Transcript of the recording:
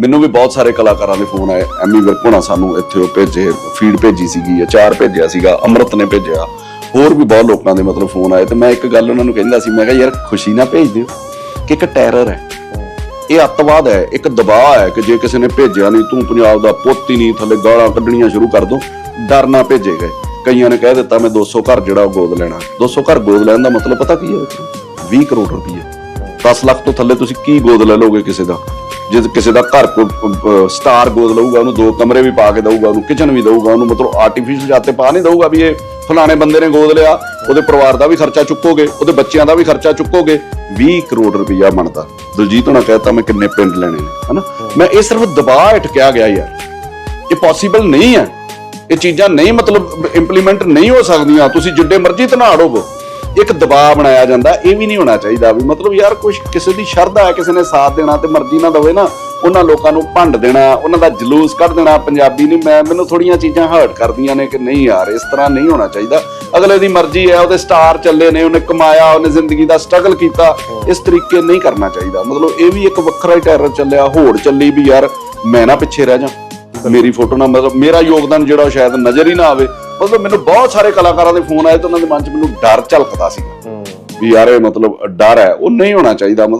ਮੈਨੂੰ ਵੀ ਬਹੁਤ ਸਾਰੇ ਕਲਾਕਾਰਾਂ ਦੇ ਫੋਨ ਆਏ, ਐਮੀ ਵਿਰਕੋਣਾ ਸਾਨੂੰ ਇੱਥੇ ਉਹ ਭੇਜੇ ਫੀਡ ਭੇਜੀ ਸੀਗੀ ਅਚਾਰ ਭੇਜਿਆ ਸੀਗਾ, ਅੰਮ੍ਰਿਤ ਨੇ ਭੇਜਿਆ। ਹੋਰ ਵੀ ਬਹੁਤ ਲੋਕਾਂ ਦੇ ਮਤਲਬ ਫੋਨ ਆਏ ਤੇ ਮੈਂ ਇੱਕ ਗੱਲ ਉਹਨਾਂ ਨੂੰ ਕਹਿੰਦਾ ਸੀ, ਮੈਂ ਕਿਹਾ, ਯਾਰ, ਖੁਸ਼ੀ ਨਾ ਭੇਜ ਦਿਓ, ਕਿ ਇੱਕ ਟੈਰਰ ਹੈ। ਇਹ ਅੱਤਵਾਦ ਹੈ, ਇੱਕ ਦਬਾਅ ਹੈ ਕਿ ਜੇ ਕਿਸੇ ਨੇ ਭੇਜਿਆ ਨਹੀਂ, ਤੂੰ ਪੰਜਾਬ ਦਾ ਪੁੱਤ ਹੀ ਨਹੀਂ, ਥੱਲੇ ਗਾਲਾਂ ਕੱਢਣੀਆਂ ਸ਼ੁਰੂ ਕਰ ਦੋ, ਡਰ ਨਾ ਭੇਜੇ ਗਏ। ਕਈਆਂ ਨੇ ਕਹਿ ਦਿੱਤਾ, ਮੈਂ 200 ਘਰ ਜਿਹੜਾ ਉਹ ਗੋਦ ਲੈਣਾ। 200 ਘਰ ਗੋਦ ਲੈਣ ਦਾ ਮਤਲਬ ਪਤਾ ਕੀ ਹੈ? 20 ਕਰੋੜ ਰੁਪਏ 10 ਲੱਖ ਤੋਂ ਥੱਲੇ ਤੁਸੀਂ ਕੀ ਗੋਦ ਲੈ ਲੋਗੇ ਕਿਸੇ ਦਾ? ਜਦ ਕਿਸੇ ਦਾ ਘਰ ਕੋ ਸਟਾਰ ਗੋਦ ਲਊਗਾ, ਉਹਨੂੰ ਦੋ ਕਮਰੇ ਵੀ ਪਾ ਕੇ ਦਊਗਾ, ਉਹਨੂੰ ਕਿਚਨ ਵੀ ਦਊਗਾ, ਉਹਨੂੰ ਮਤਲਬ ਆਰਟੀਫੀਸ਼ੀਅਲ ਜਾਤੇ ਪਾ ਨਹੀਂ ਦਊਗਾ ਵੀ ਇਹ ਫਲਾਣੇ ਬੰਦੇ ਨੇ ਗੋਦ ਲਿਆ, ਉਹਦੇ ਪਰਿਵਾਰ ਦਾ ਵੀ ਖਰਚਾ ਚੁੱਕੋਗੇ, ਉਹਦੇ ਬੱਚਿਆਂ ਦਾ ਵੀ ਖਰਚਾ ਚੁੱਕੋਗੇ 20 ਕਰੋੜ ਰੁਪਈਆ ਬਣਦਾ। ਦਲਜੀਤ ਹੋਣਾ ਕਹਿਤਾ ਮੈਂ ਕਿੰਨੇ ਪਿੰਡ ਲੈਣੇ ਨੇ, ਹਨਾ? ਮੈਂ ਇਹ ਸਿਰਫ ਦਬਾਅ ਹਟ ਕਿਹਾ ਗਿਆ ਯਾਰ। ਇਹ ਪੋਸੀਬਲ ਨਹੀਂ ਹੈ। ਇਹ ਚੀਜ਼ਾਂ ਨਹੀਂ ਮਤਲਬ ਇੰਪਲੀਮੈਂਟ ਨਹੀਂ ਹੋ ਸਕਦੀਆਂ। ਤੁਸੀਂ ਜਿੱਡੇ ਮਰਜ਼ੀ ਧਨਾੜੋ ਇੱਕ ਦਬਾਅ ਬਣਾਇਆ ਜਾਂਦਾ, ਇਹ ਵੀ ਨਹੀਂ ਹੋਣਾ ਚਾਹੀਦਾ ਵੀ ਮਤਲਬ ਯਾਰ ਕੁਝ ਕਿਸੇ ਦੀ ਸ਼ਰਧਾ ਹੈ, ਕਿਸੇ ਨੇ ਸਾਥ ਦੇਣਾ ਤੇ ਮਰਜ਼ੀ ਨਾ ਦਵੇ ਨਾ, ਉਹਨਾਂ ਲੋਕਾਂ ਨੂੰ ਭੰਡ ਦੇਣਾ, ਉਹਨਾਂ ਦਾ ਜਲੂਸ ਕੱਢ ਦੇਣਾ, ਪੰਜਾਬੀ ਨਹੀਂ, ਮੈਂ, ਮੈਨੂੰ ਥੋੜੀਆਂ ਚੀਜ਼ਾਂ ਹਰਟ ਕਰਦੀਆਂ ਨੇ ਕਿ ਨਹੀਂ ਯਾਰ, ਇਸ ਤਰ੍ਹਾਂ ਨਹੀਂ ਹੋਣਾ ਚਾਹੀਦਾ। ਅਗਲੇ ਦੀ ਮਰਜ਼ੀ ਹੈ, ਉਹਦੇ ਸਟਾਰ ਚੱਲੇ ਨੇ, ਉਹਨੇ ਕਮਾਇਆ, ਉਹਨੇ ਜ਼ਿੰਦਗੀ ਦਾ ਸਟਰਗਲ ਕੀਤਾ, ਇਸ ਤਰੀਕੇ ਨਹੀਂ ਕਰਨਾ ਚਾਹੀਦਾ। ਮਤਲਬ ਇਹ ਵੀ ਇੱਕ ਵੱਖਰਾ ਹੀ ਟੈਰਰ ਚੱਲਿਆ ਹੋੜ ਚੱਲੀ ਵੀ ਯਾਰ, ਮੈਂ ਨਾ ਪਿੱਛੇ ਰਹਿ ਜਾ। ਮੇਰੀ ਫੋਟੋ ਨਾ ਮਤਲਬ ਮੇਰਾ ਯੋਗਦਾਨ ਜਿਹੜਾ ਉਹ ਸ਼ਾਇਦ ਨਜ਼ਰ ਹੀ ਨਾ ਆਵੇ। ਮਤਲਬ ਮੈਨੂੰ ਬਹੁਤ ਸਾਰੇ ਕਲਾਕਾਰਾਂ ਦੇ ਫੋਨ ਆਏ ਤੇ ਉਹਨਾਂ ਦੇ ਮਨ 'ਚ ਮੈਨੂੰ ਡਰ ਝਲਕਦਾ ਸੀ ਵੀ ਯਾਰ ਇਹ ਮਤਲਬ ਡਰ ਹੈ ਉਹ ਨਹੀਂ ਹੋਣਾ ਚਾਹੀਦਾ। ਮਤਲਬ